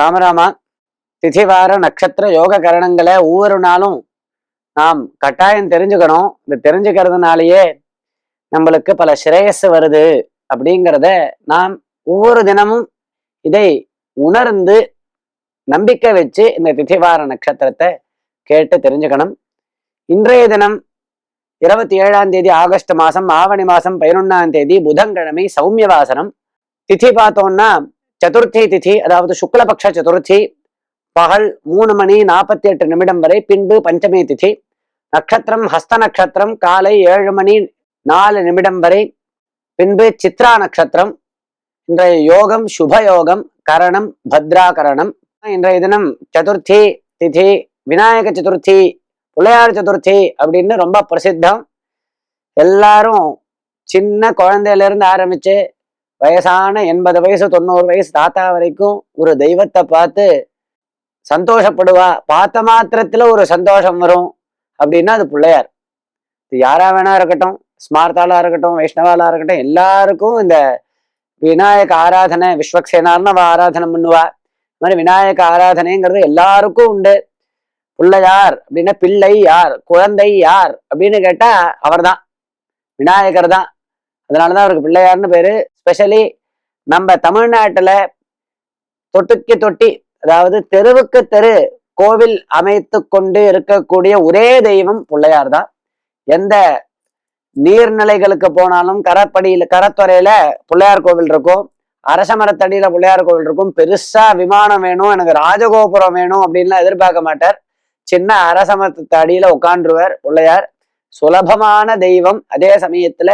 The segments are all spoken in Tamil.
ராமராமா திதிவார நட்சத்திர யோக கரணங்களை ஒவ்வொரு நாளும் நாம் கட்டாயம் தெரிஞ்சுக்கணும். இந்த தெரிஞ்சுக்கிறதுனாலேயே நம்மளுக்கு பல சிரேயஸ் வருது அப்படிங்கிறத நாம் ஒவ்வொரு தினமும் இதை உணர்ந்து நம்பிக்கை வச்சு இந்த திதிவார நட்சத்திரத்தை கேட்டு தெரிஞ்சுக்கணும். இன்றைய தினம் இருபத்தி ஏழாம் தேதி ஆகஸ்ட் மாதம் ஆவணி மாதம் பதினொன்னாம் தேதி புதன்கிழமை சௌமிய வாசனம் திதி பார்த்தோம்னா சதுர்த்தி திதி அதாவது சுக்லபக்ஷ சதுர்த்தி பகல் மூணு மணி நாற்பத்தி எட்டு நிமிடம் வரை பின்பு பஞ்சமி திதி நட்சத்திரம் ஹஸ்த நட்சத்திரம் காலை ஏழு மணி நாலு நிமிடம் வரை பின்பு சித்ரா நட்சத்திரம் இன்றைய யோகம் சுப யோகம் கரணம் பத்ரா கரணம் இன்றைய தினம் சதுர்த்தி திதி விநாயக சதுர்த்தி பிள்ளையார் சதுர்த்தி அப்படின்னு ரொம்ப பிரசித்தம். எல்லாரும் சின்ன குழந்தையிலேருந்து ஆரம்பிச்சு வயசான எண்பது வயசு தொண்ணூறு வயசு தாத்தா வரைக்கும் ஒரு தெய்வத்தை பார்த்து சந்தோஷப்படுவா. பார்த்த மாத்திரத்துல ஒரு சந்தோஷம் வரும். அப்படின்னா அது பிள்ளையார். இது யாரா வேணா இருக்கட்டும் ஸ்மார்த்தாலா இருக்கட்டும் வைஷ்ணவாலா இருக்கட்டும் எல்லாருக்கும் இந்த விநாயக ஆராதனை விஸ்வக்சேனார்னு அவ ஆராதனை பண்ணுவா. இந்த மாதிரி விநாயக ஆராதனைங்கிறது எல்லாருக்கும் உண்டு. பிள்ளையார் அப்படின்னா பிள்ளை யார் குழந்தை யார் அப்படின்னு கேட்டா அவர்தான். விநாயகர் தான் அதனாலதான் அவருக்கு பிள்ளையார்னு பேரு. ஸ்பெஷலி நம்ம தமிழ்நாட்டுல தொட்டுக்கு தொட்டி அதாவது தெருவுக்கு தெரு கோவில் அமைத்து கொண்டு இருக்கக்கூடிய ஒரே தெய்வம் பிள்ளையார் தான் எந்த நீர்நிலைகளுக்கு போனாலும் கரப்படியில கரத்துறையில பிள்ளையார் கோவில் இருக்கும். அரச மரத்தடியில பிள்ளையார் கோவில் இருக்கும். பெருசா விமானம் வேணும் எனக்கு ராஜகோபுரம் வேணும் அப்படின்லாம் எதிர்பார்க்க மாட்டார். சின்ன அரச மரத்து அடியில உட்காந்துருவார் பிள்ளையார். சுலபமான தெய்வம். அதே சமயத்துல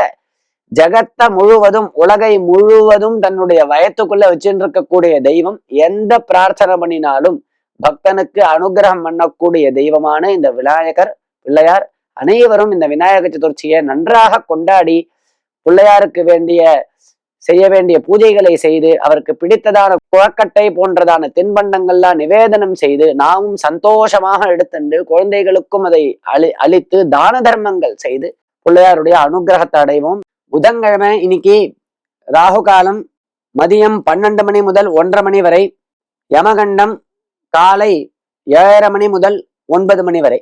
ஜகத்தை முழுவதும் உலகை முழுவதும் தன்னுடைய வயத்துக்குள்ள வச்சுட்டு இருக்கக்கூடிய தெய்வம் எந்த பிரார்த்தனை பண்ணினாலும் பக்தனுக்கு அனுகிரகம் பண்ணக்கூடிய தெய்வமான இந்த விநாயகர் பிள்ளையார் அனைவரும் இந்த விநாயக சதுர்த்தியை நன்றாக கொண்டாடி பிள்ளையாருக்கு வேண்டிய செய்ய வேண்டிய பூஜைகளை செய்து அவருக்கு பிடித்ததான குழக்கட்டை போன்றதான தின்பண்டங்கள்லாம் நிவேதனம் செய்து நாமும் சந்தோஷமாக எடுத்துண்டு குழந்தைகளுக்கும் அதை அளி அளித்து தான தர்மங்கள் செய்து பிள்ளையாருடைய அனுகிரகத்தை அடைவோம். புதன்கிழமை இன்னைக்கு ராகு காலம் மதியம் பன்னெண்டு மணி முதல் ஒன்றரை மணி வரை யமகண்டம் காலை ஏழரை மணி முதல் ஒன்பது மணி வரை.